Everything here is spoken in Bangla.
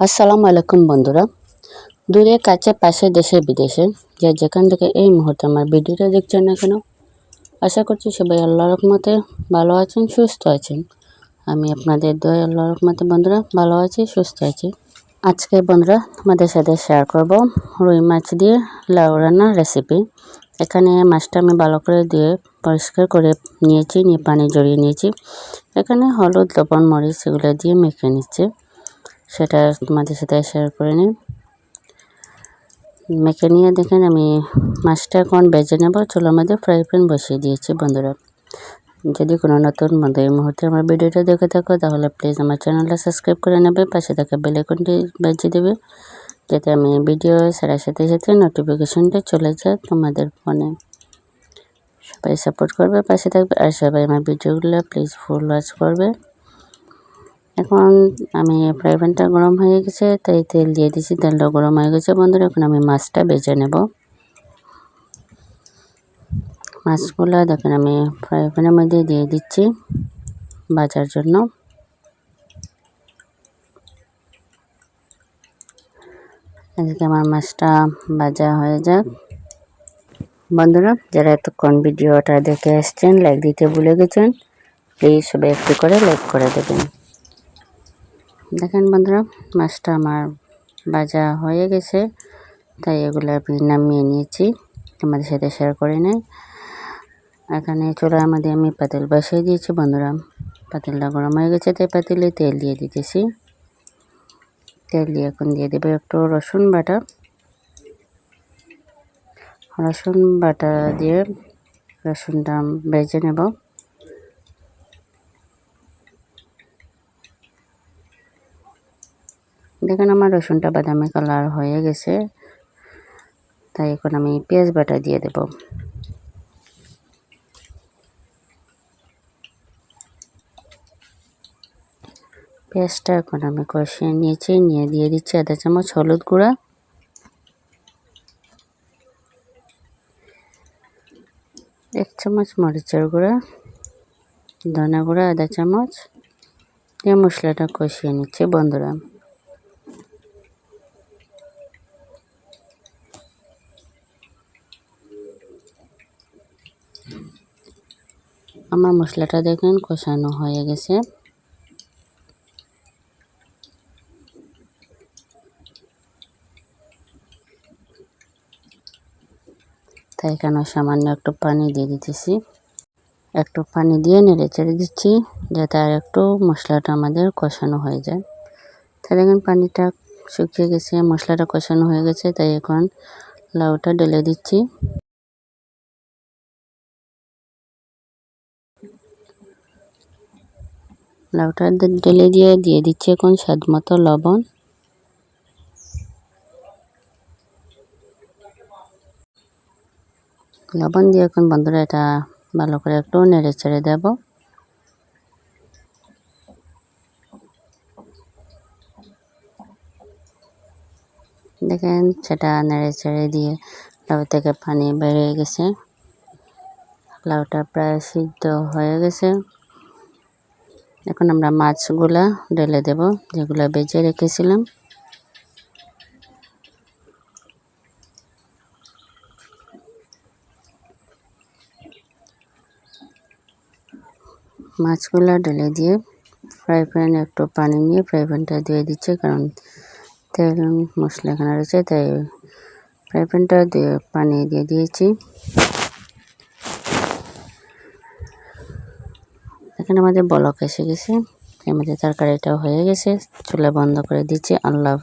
আসসালামু আলাইকুম বন্ধুরা। দূরে কাছে, পাশে, দেশে, বিদেশে, যে যেখান থেকে এই মুহূর্তে আমার ভিডিওটা দেখছেন না কেন, আশা করছি সবাই আল্লাহ রহমতে ভালো আছেন, সুস্থ আছেন। আমি আপনাদের দয় আল্লাহ রহমতে বন্ধুরা ভালো আছি, সুস্থ আছি। আজকে বন্ধুরা আমাদের সাথে শেয়ার করব রুই মাছ দিয়ে লাউ রান্নার রেসিপি এখানে মাছটা আমি ভালো করে দিয়ে পরিষ্কার করে নিয়েছি, নিয়ে পানি জড়িয়ে নিয়েছি। এখানে হলুদ, লবণ, মরিচ এগুলো দিয়ে মেখে নিচ্ছে। সেটা তোমাদের সাথে শেয়ার করে নিই। মেখে নিয়ে দেখেন আমি মাছটা এখন বেজে নেব, চুলোর মধ্যে ফ্রাই প্যান বসিয়ে দিয়েছি বন্ধুরা। যদি কোনো নতুন বন্ধু এই মুহূর্তে আমার ভিডিওটা দেখে থাকো, তাহলে প্লিজ আমার চ্যানেলটা সাবস্ক্রাইব করে নেবে, পাশে থাকা বেলাইকনটি বাজিয়ে দেবে, যাতে আমি ভিডিও ছাড়ার সাথে সাথে নোটিফিকেশনটা চলে যায় তোমাদের ফোনে সবাই সাপোর্ট করবে, পাশে থাকবে, আর সবাই আমার ভিডিওগুলো প্লিজ ফুল ওয়াচ করবে। এখন আমি ফ্রাই প্যানটা গরম হয়ে গেছে, তাই তেল দিয়ে দিছি তেলটা গরম হয়ে গেছে বন্ধুরা, এখন আমি মাছটা বেজে নেব। মাছগুলো দেখেন আমি ফ্রাই প্যানের মধ্যে দিয়ে দিচ্ছি বাজার জন্য। এদিকে আমার মাছটা ভাজা হয়ে যাক। বন্ধুরা, যারা এতক্ষণ ভিডিওটা দেখে এসছেন, লাইক দিতে ভুলে গেছেন, প্লিজ সবাই একটু করে লাইক করে দেবেন। দেখেন বন্ধুরা, মাছটা আমার ভাজা হয়ে গেছে, তাই এগুলো আমি নামিয়ে নিয়েছি। আমাদের সাথে শেয়ার করে নেই। এখানে চুলার মধ্যে আমি পাতিল বসিয়ে দিয়েছি বন্ধুরা। পাতিলটা গরম হয়ে গেছে, তাই পাতিলে তেল দিয়ে দিতেছি। তেল দিয়ে এখন দিয়ে দেবে একটু রসুন বাটা। রসুন বাটা দিয়ে রসুনটা বেজে নেব। দেখেন আমার রসুনটা বাদামি কালার হয়ে গেছে। তাই এখন আমি পেঁয়াজ বাটা দিয়ে দেব। পেঁয়াজটা এখন আমি কষিয়ে নিয়েছি, নিয়ে দিয়ে দিচ্ছি আধা চামচ হলুদ গুঁড়া। এক চামচ মরিচের গুঁড়া, ধনে গুঁড়া আধা চামচ। দিয়ে মশলাটা কষিয়ে নিচ্ছি বন্ধুরা। আমার মশলাটা দেখেন, কষানো হয়ে গেছে। তাই এখানে সামান্য একটু পানি দিয়ে দিতেছি। একটু পানি দিয়ে নেড়ে চেড়ে দিচ্ছি, যাতে আর একটু মশলাটা আমাদের কষানো হয়ে যায়। তাই দেখেন, পানিটা শুকিয়ে গেছে, মশলাটা কষানো হয়ে গেছে, তাই এখন লাউটা ঢেলে দিচ্ছি। লাউটা ঢেলে দিয়ে দিয়ে দিচ্ছি এখন স্বাদ মতো লবণ। লবণ দিয়ে এখন বন্ধুরা এটা ভালো করে একটু নেড়ে ছেড়ে দেব। দেখেন সেটা নেড়ে ছেড়ে দিয়ে লাউ থেকে পানি বেরিয়ে গেছে। লাউটা প্রায় সিদ্ধ হয়ে গেছে। এখন আমরা মাছগুলা ঢেলে দেব, যেগুলো বেজে রেখেছিলাম। মাছগুলা ঢেলে দিয়ে ফ্রাই প্যানে একটু পানি নিয়ে ফ্রাই প্যানটা দিয়ে দিচ্ছে, কারণ তেল মশলা এখানে রয়েছে, তাই ফ্রাই প্যানটা দিয়ে পানি দিয়ে দিয়েছি। এখানে আমাদের বলক এসে গেছে। এর মধ্যে তরকারিটাও হয়ে গেছে। চুলা বন্ধ করে দিচ্ছি। আল্লাহ